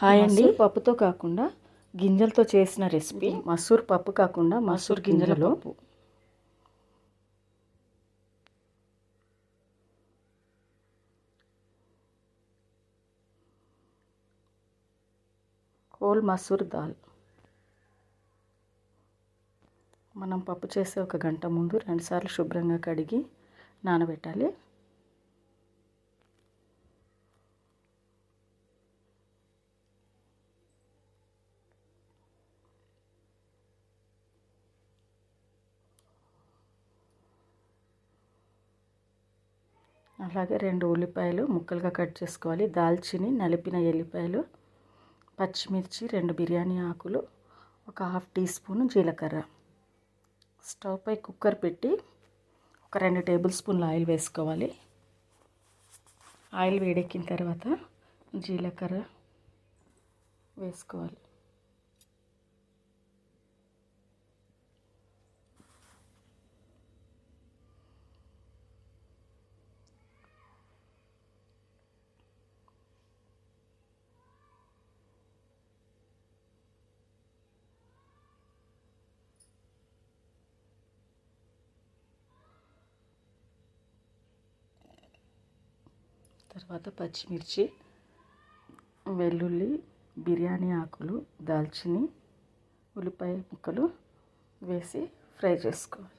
Hi అండి. పప్పుతో కాకుండా గింజలతో చేసిన రెసిపీ. మసూర్ పప్పు కాకుండా మసూర్ గింజల పప్పు. హోల్ మసూర్ దాల్. మనం పప్పు చేసే ఒక గంట ముందు రెండుసార్లు శుభ్రంగా కడిగి నానబెట్టాలి. అలాగే రెండు ఉల్లిపాయలు ముక్కలుగా కట్ చేసుకోవాలి. దాల్చిని నలిపిన ఎల్లిపాయలు పచ్చిమిర్చి రెండు బిర్యానీ ఆకులు ఒక హాఫ్ టీ స్పూన్ జీలకర్ర. స్టవ్ పై కుక్కర్ పెట్టి ఒక రెండు టేబుల్ స్పూన్ల ఆయిల్ వేసుకోవాలి. ఆయిల్ వేడెక్కిన తర్వాత జీలకర్ర వేసుకోవాలి. తర్వాత పచ్చిమిర్చి వెల్లుల్లి బిర్యానీ ఆకులు దాల్చిని ఉల్లిపాయ ముక్కలు వేసి ఫ్రై చేసుకోవాలి.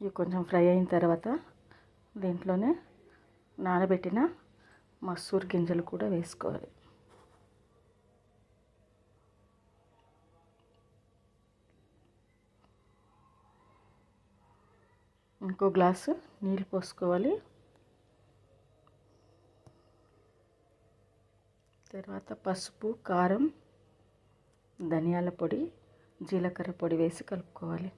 ఇవి కొంచెం ఫ్రై అయిన తర్వాత దీంట్లోనే నానబెట్టిన మసూర్ గింజలు కూడా వేసుకోవాలి. ఇంకో గ్లాసు నీళ్ళు పోసుకోవాలి. తర్వాత పసుపు కారం ధనియాల పొడి జీలకర్ర పొడి వేసి కలుపుకోవాలి.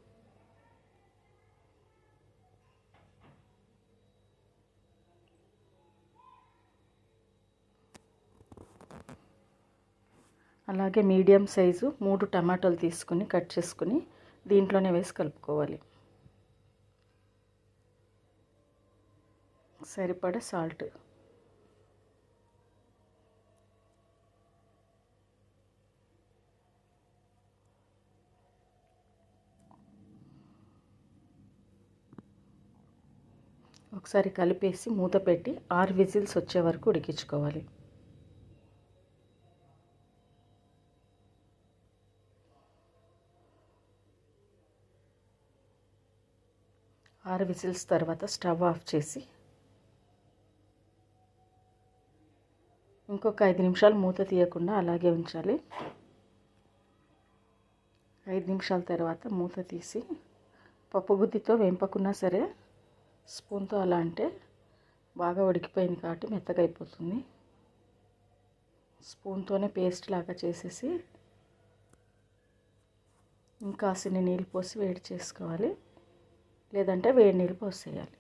అలాగే మీడియం సైజు మూడు టమాటాలు తీసుకుని కట్ చేసుకుని దీంట్లోనే వేసి కలుపుకోవాలి. సరిపడ సాల్ట్. ఒకసారి కలిపేసి మూత పెట్టి ఆరు విజిల్స్ వచ్చే వరకు ఉడికించుకోవాలి. ఆరు విజిల్స్ తర్వాత స్టవ్ ఆఫ్ చేసి ఇంకొక ఐదు నిమిషాలు మూత తీయకుండా అలాగే ఉంచాలి. ఐదు నిమిషాల తర్వాత మూత తీసి పప్పు గుత్తితో వేంపకున్నా సరే స్పూన్తో అలా అంటే బాగా ఉడికిపోయింది కాబట్టి మెత్తగా అయిపోతుంది. స్పూన్తోనే పేస్ట్ లాగా చేసేసి ఇంకా నీళ్ళు పోసి వేడి చేసుకోవాలి. లేదంటే వేడి నీళ్ళు పోసేయాలి.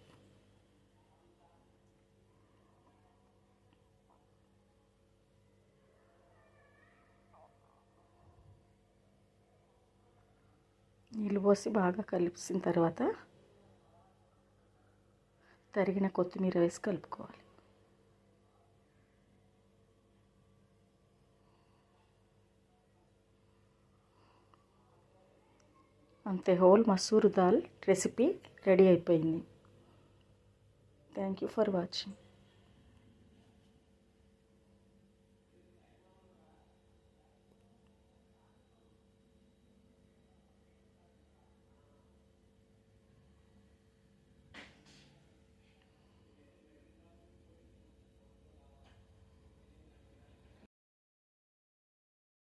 నీళ్ళు పోసి బాగా కలిపిన తర్వాత తరిగిన కొత్తిమీర వేసి కలుపుకోవాలి. అంతే whole masoor dal recipe ready అయిపోయింది. Thank you for watching.